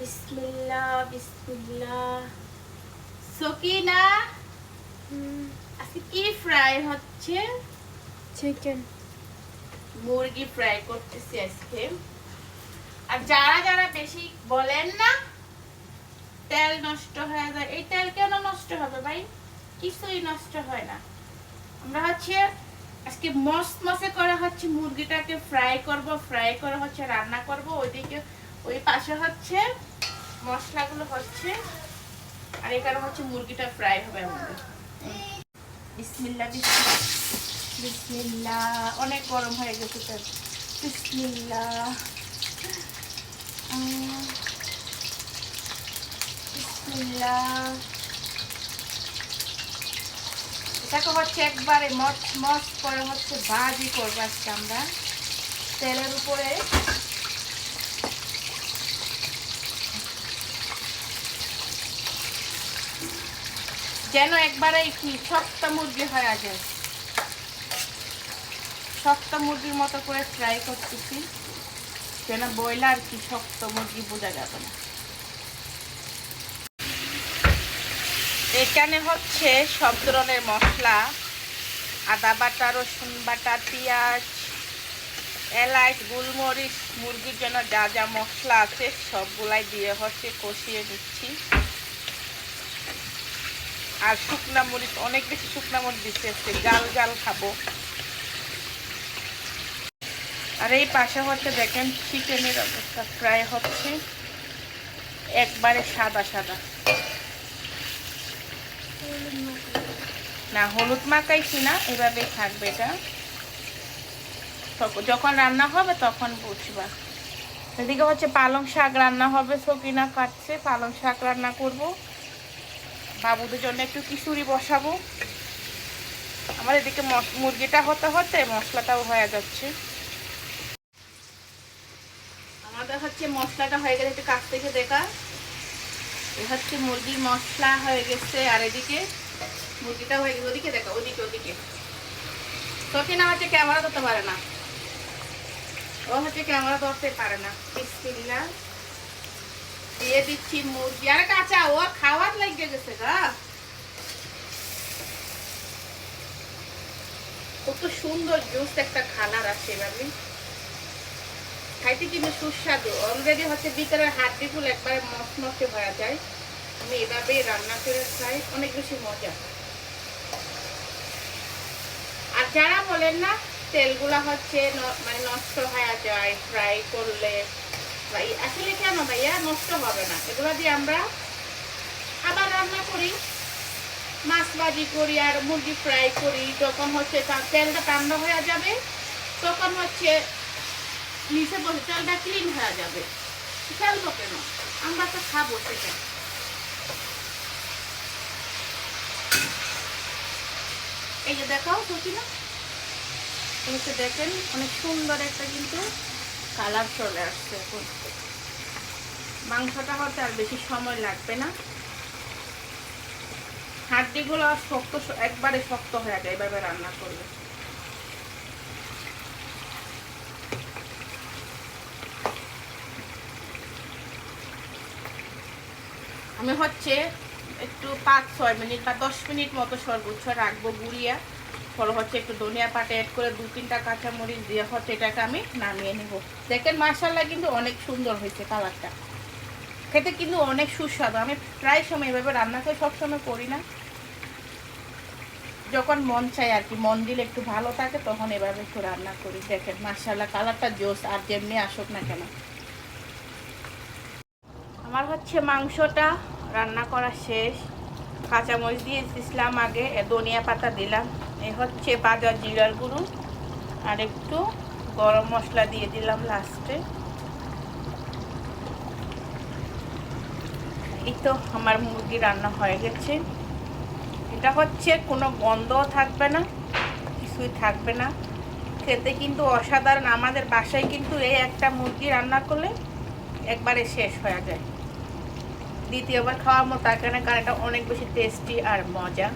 বিসমিল্লাহ বিসমিল্লাহ সকিনা? আজকে কি ফ্রাই হচ্ছে? চিকেন মুরগি ফ্রাই করতেছি আজকে। আর যারা যারা বেশি বলেন না তেল নষ্ট হয়ে যায়। এই তেল কেন নষ্ট হবে ভাই? কিছুই নষ্ট হয় না। আমরা হচ্ছে আজকে মশে করে হচ্ছে মুরগিটাকে ফ্রাই করব ফ্রাই করে হচ্ছে রান্না করব ওইদিকে ওই পাশে হচ্ছে মশলাগুলো হচ্ছে আর এখানে হচ্ছে মুরগিটা ফ্রাই হবে আমাদের। অনেক গরম হয়ে গেছে তো। বিসমিল্লাহ উম, বিসমিল্লাহ এটাকে হচ্ছে একবারে মচ মচ করে হচ্ছে ভাজি করব আজকে আমরা। তেলের উপরে যেন একবারে কি শক্ত মুরগি হয়ে যায় শক্ত মুরগির মতো করে ফ্রাই করতেছি, যেন ব্রয়লার কি শক্ত মুরগি বোঝা যাবে না। এখানে হচ্ছে সব ধরনের মশলা, আদা বাটা, রসুন বাটা, পেঁয়াজ, এলাচ, গোলমরিচ, মুরগির জন্য যা যা মশলা আছে সবগুলাই দিয়ে হচ্ছে কষিয়ে নিচ্ছি। আর শুকনা মরিচ, অনেক বেশি শুকনা মরিচ দিচ্ছে আজকে। জাল জাল খাব। আর এই পাশে হচ্ছে দেখেন চিকেনের অবস্থা ফ্রাই হচ্ছে একবারে সাদা সাদা। না, হলুদ মাখাইছি না, এভাবেই থাকবে এটা। যখন রান্না হবে, তখন বুঝবা। এদিকে হচ্ছে পালং শাক রান্না হবে সকিনা কাটছে, পালং শাক রান্না করব। বাবুদের জন্য একটু খিচুড়ি বসাবো। আমার এদিকে মুরগিটা হতে হতে মশলাটাও হয়ে যাচ্ছে। মশলাটা হয়ে একটু থেকে দেখা। হচ্ছে মুরগির মশলা হয়ে গেছে আর এদিকে হয়ে গেছে। ওদিকে দেখা, ওদিকে ওদিকে। সকিনা হচ্ছে ক্যামেরা ধরতে পারে না। ও হচ্ছে ক্যামেরা ধরতে পারে না। দিচ্ছি মুরগি। আর কাঁচা ও খাওয়ার লাগে গেছে গা। কত সুন্দর জুস একটা খানার আছে এভাবে খাইতে কিন্তু সুস্বাদু। অলরেডি হচ্ছে ভিতরের হাড্ডি ফুল একবারে মসমসে হয়ে যায়। আমি এভাবেই রান্না করে খাই, অনেক বেশি মজা। আর যারা বলেন না, তেলগুলা হচ্ছে মানে নষ্ট হয়ে যায় ফ্রাই করলে কেন ভাইয়া, নষ্ট হবে না। এগুলো দিয়ে আমরা আবার রান্না করি। মাছ ভাজি করি আর মুরগি ফ্রাই করি। তখন হচ্ছে তেলটা ঠান্ডা হয়ে যাবে, তখন হচ্ছে নিচে বসে তেলটা ক্লিন হয়ে যাবে। ফেলব কেন? আমরা তো খাব সেটা। এই যে দেখাও সচিনা হচ্ছে দেখেন, অনেক সুন্দর একটা কিন্তু কালার চলে আসছে এখন। মাংসটা হতে আর বেশি সময় লাগবে না। হাড্ডিগুলো শক্ত একবারে শক্ত হয়ে যায়, এভাবে রান্না করলে। আমি হচ্ছে একটু পাঁচ ছয় মিনিট বা দশ মিনিট মতো সর্বোচ্চ রাখব গুড়িয়া। পরে হচ্ছে একটু ধনিয়া পাতা অ্যাড করে দু তিনটা কাঁচামরিচ দিয়ে হচ্ছে এটাকে আমি নামিয়ে নেব। দেখেন মাসাল্লা কিন্তু অনেক সুন্দর হয়েছে কালারটা খেতে কিন্তু অনেক সুস্বাদু। আমি প্রায় সময় এভাবে রান্না করে সবসময় করি না। যখন মন চাই আর কি, মন দিলে একটু ভালো থাকে, তখন এভাবে একটু রান্না করি। দেখেন মাসাল্লাহ কালারটা জোস, আর যেমনি আসুক না কেন। আমার হচ্ছে মাংসটা রান্না করা শেষ। কাঁচামরিচ দিয়ে দিয়েছিলাম আগে ধনিয়া পাতা দিলাম। এ হচ্ছে বাজার জিরার গুঁড়ো, আর একটু গরম মশলা দিয়ে দিলাম লাস্টে। এই তো আমার মুরগি রান্না হয়ে গেছে। এটা হচ্ছে, কোনো গন্ধও থাকবে না, কিছুই থাকবে না। খেতে কিন্তু অসাধারণ। আমাদের বাসায় কিন্তু এই একটা মুরগি রান্না করলে একবারে শেষ হয়ে যায়। দ্বিতীয়বার খাওয়ার মতো না, কারণ এটা অনেক বেশি টেস্টি আর মজা।